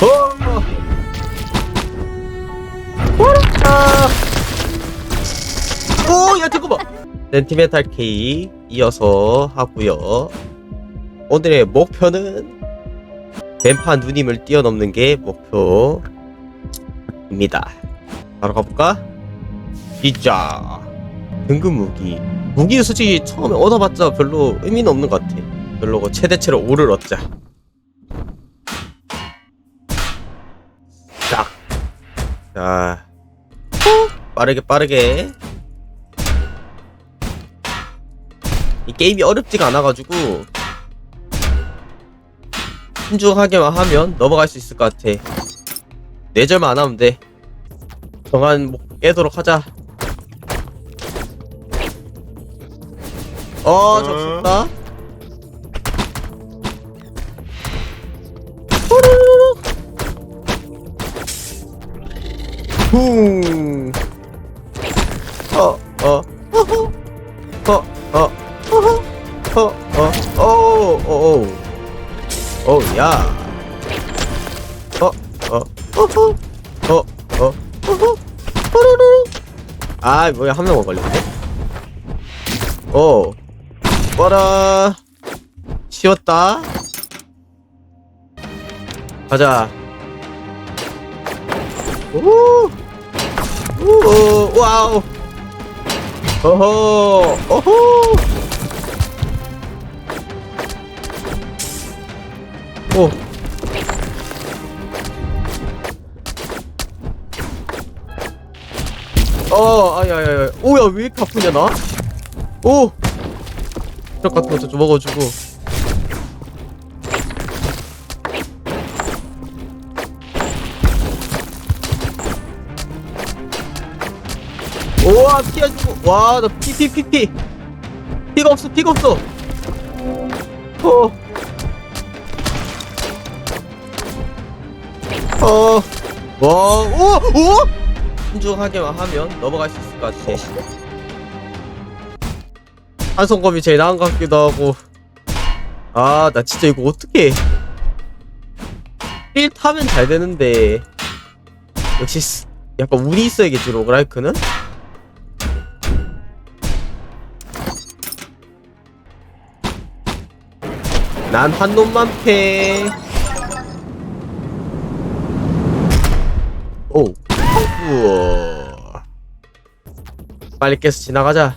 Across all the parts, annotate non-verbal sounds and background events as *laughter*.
어! 오라! 오, 야, 잠깐만! 센티멘탈 K 이어서 하고요 오늘의 목표는 뱀파 누님을 뛰어넘는 게 목표입니다. 바로 가볼까? 진짜 등급 무기 무기는 솔직히 처음에 얻어봤자 별로 의미는 없는 것 같아. 별로고 최대치로 5를 얻자. 자, 후! 빠르게 빠르게. 이 게임이 어렵지가 않아가지고 신중하게만 하면 넘어갈 수 있을 것 같아. 내절만 안 하면 돼. 정한 목 깨도록 하자. 어, 접속다. 후루 쿵. 어, 어. 어, 어. 어, 어, 어, 어, 어. 어, 야. 어, 어, 어허. 어, 어, 어허. 후루룩. 아, 뭐야, 한 명만 걸렸네? 어. 꺼라. 쉬웠다. 가자. 오. 오, 와우. 어허. 어허. 오. 어, 아야야야. 오야, 왜 이렇게 아프냐, 나? 오! 트럭 같은 것도 좀 먹어주고. 오와, 피해주고. 와, 나 피, 피, 피, 피. 피가 없어, 피가 없어. 어. 어. 와, 오! 오! 신중하게만 하면 넘어갈 수 있을 것 같아. 한성검이 제일 나은 것 같기도 하고. 아, 나 진짜 이거 어떻게. 1 타면 잘 되는데. 역시, 스- 약간 운이 있어야겠지, 로그라이크는? 난 한 놈만 패. 오. 우와. 빨리 깨서 지나가자.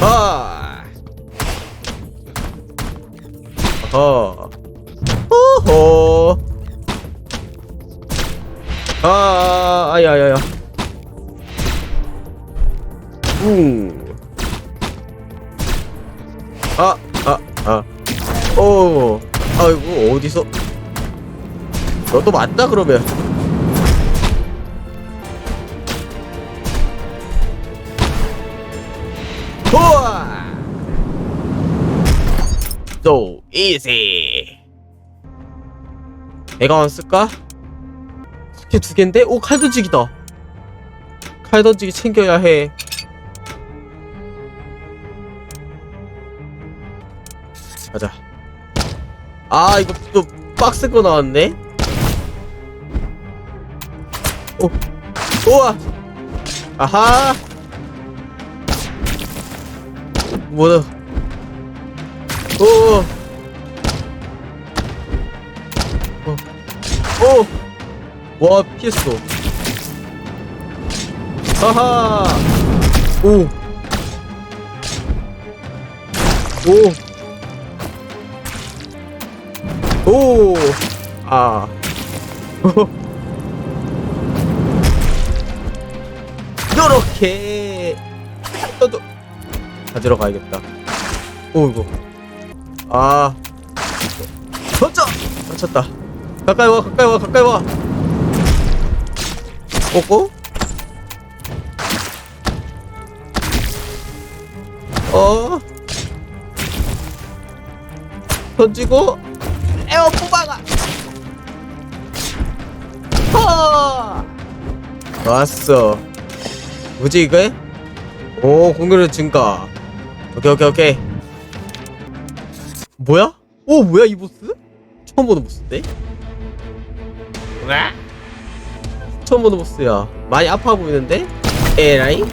아. 어허. 호호. 아, 아야야야. 웅. 아, 아, 아. 오. 아이고, 어디서. 너도 맞다, 그러면. 우와! So easy. 안 쓸까? 스킬 두 개인데? 오, 칼 던지기다. 칼 던지기 챙겨야 해. 가자. 아, 이거 또 빡센 거 나왔네? 오, 우와! 아하! 뭐야? 오, 오, 오, 와 피했어. 하하, 오, 오, 오, 아, *laughs* 요렇게. 너도. 가지러 가야겠다. 오 이거. 아. 던져! 맞췄다. 가까이 와 가까이 와 가까이 와. 꼬꼬 어? 던지고 좋았어 뭐지 이거 오 공격력 증가 오케이 오케이 오케이 뭐야? 오 뭐야 이 보스? 처음 보는 보스인데? 으아! 처음 보는 보스야 많이 아파 보이는데? 에라이?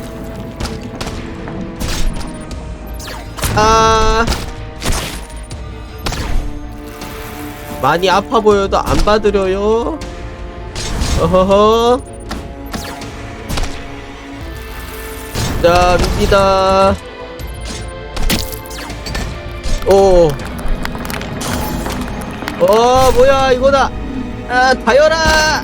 아 많이 아파 보여도 안 받으려요 어허허 자 밉니다 오 어, 뭐야, 이거다. 아, 다여라!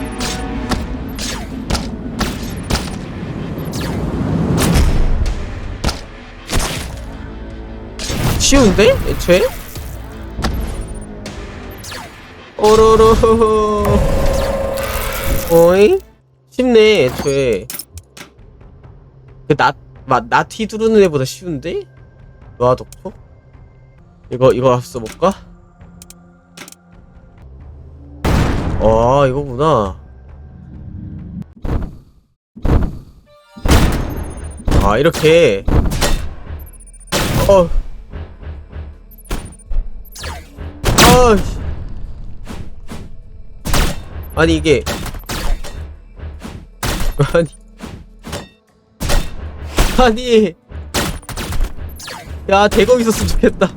쉬운데? 애초에? 오로로. 어이? 쉽네, 애초에. 그, 나, 마, 나티 두르는 애보다 쉬운데? 독토? 이거, 이거 써볼까? 아 이거구나 아 이렇게 어 아, 아니 이게 *laughs* 아니 아니. 야 대검 있었으면 좋겠다.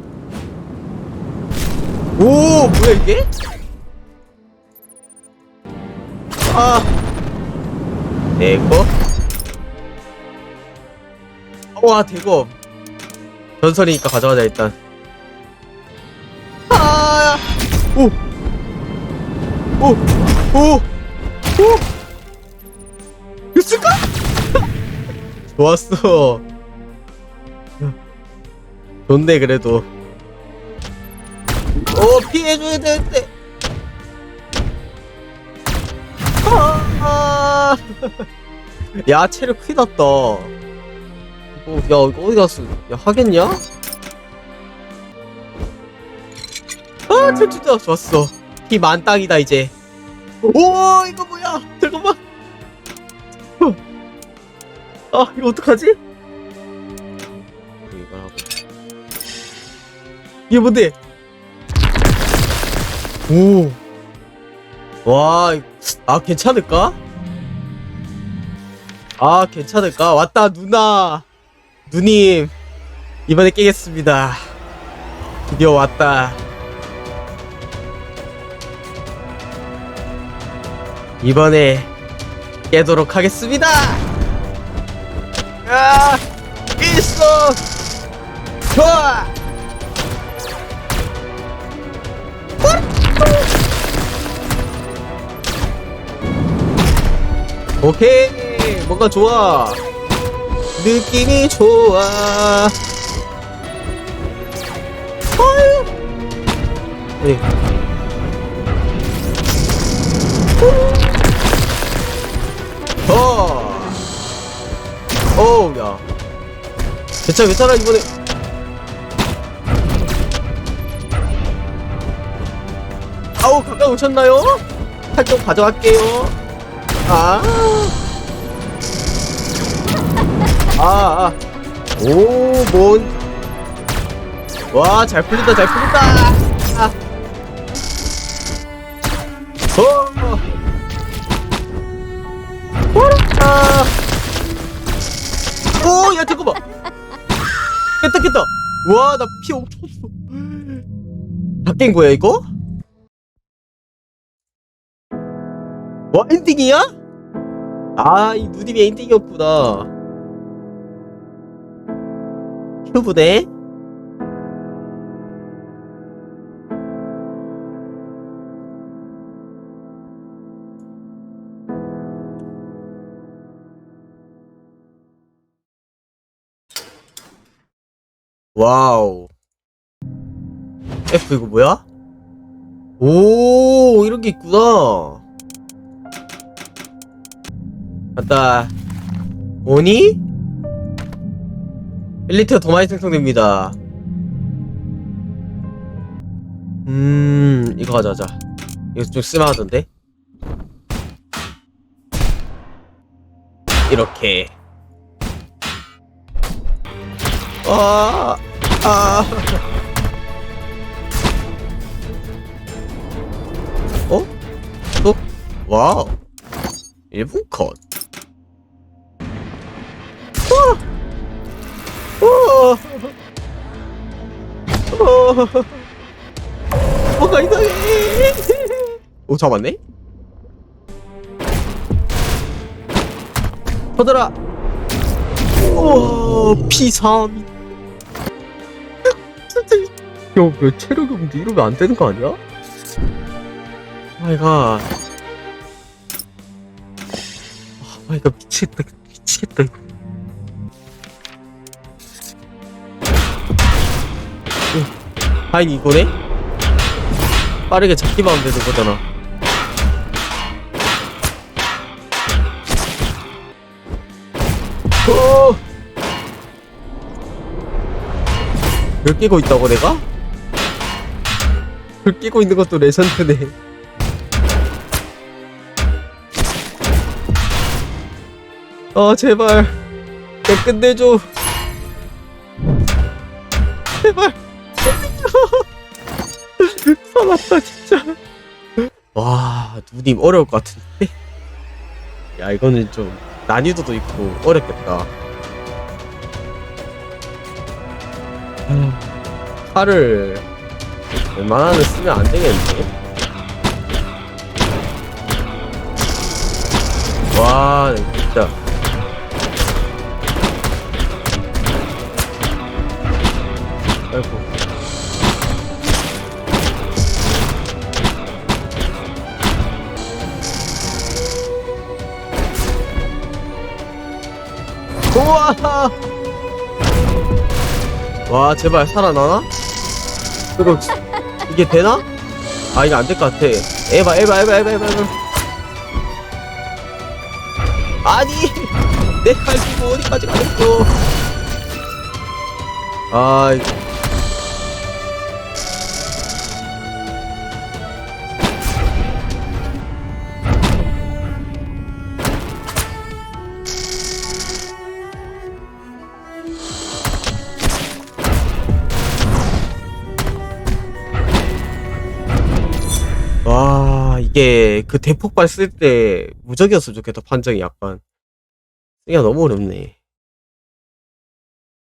오 뭐야 이게? 아. 대검? 와 대검. 전설이니까 가져가자 일단. 아오오오오. 됐을까? 좋았어. 좋네 그래도. 오 피해줘야 되는데 아, *laughs* 야 체력 크게 났다. 어, 야 이거 어디 갔어? 야 하겠냐? 아 철주다 좋았어. 피 만땅이다 이제. 오 이거 뭐야? 잠깐만 아 이거 어떡하지? 이걸 하고 이게 뭔데? 오 와, 아, 괜찮을까? 아, 괜찮을까? 왔다, 누나! 누님! 이번에 깨겠습니다. 드디어 왔다. 이번에 깨도록 하겠습니다! 아! 있어! 좋아! 오케이 뭔가 좋아 느낌이 좋아 아유 네. 괜찮아 괜찮아 이번에 아우 가까이 오셨나요? 활동 가져갈게요 아. 아, 아. 오, 뭔. 와, 잘 풀린다, 잘 풀린다. 아. 어. 아. 오, 야, 잠깐만. 깼다, 깼다. 와, 나 피 엄청 없어. 다 깬 거야, 이거? 와, 엔딩이야? 아, 이 누님이 엔딩이었구나. 큐브네? 와우. F 이거 뭐야? 오, 이런 게 있구나. 맞다. 오니? 1리터 더 많이 생성됩니다. 음, 이거 가져가자. 이거 좀 쓸만하던데? 이렇게. 아, 아. 어? 또? 와우 1분 컷 와! 와! 와! 뭐가 이상해 오 잡았네? 우와 P3 진짜 야 왜 체력이 없는데 이러면 안 되는 거 아니야? 마이 갓 아 마이 갓 미치겠다 미치겠다 이거 오, 다행히 이거네? 빠르게 잡기만 하면 되는 거잖아 오! 별 끼고 있다고 내가? 별 끼고 있는 것도 레전드네. 아 제발. 내 끝내줘. 제발. *laughs* 살았다 진짜. 와 누님 어려울 것 같은데? 야 이거는 좀 난이도도 있고 어렵겠다. 아, 칼을 웬만하면 쓰면 안 되겠는데? 와 진짜. 아이고. 우와! 와 제발 살아나나? 이거 이게 되나? 아 이거 안 될 것 같아. 에바 에바 에바 에바 에바 아니 *laughs* 내 칼기고 어디까지 가겠어? 아 그 대폭발 쓸 때 무적이었으면 좋겠다 판정이 약간. 쓰기가 너무 어렵네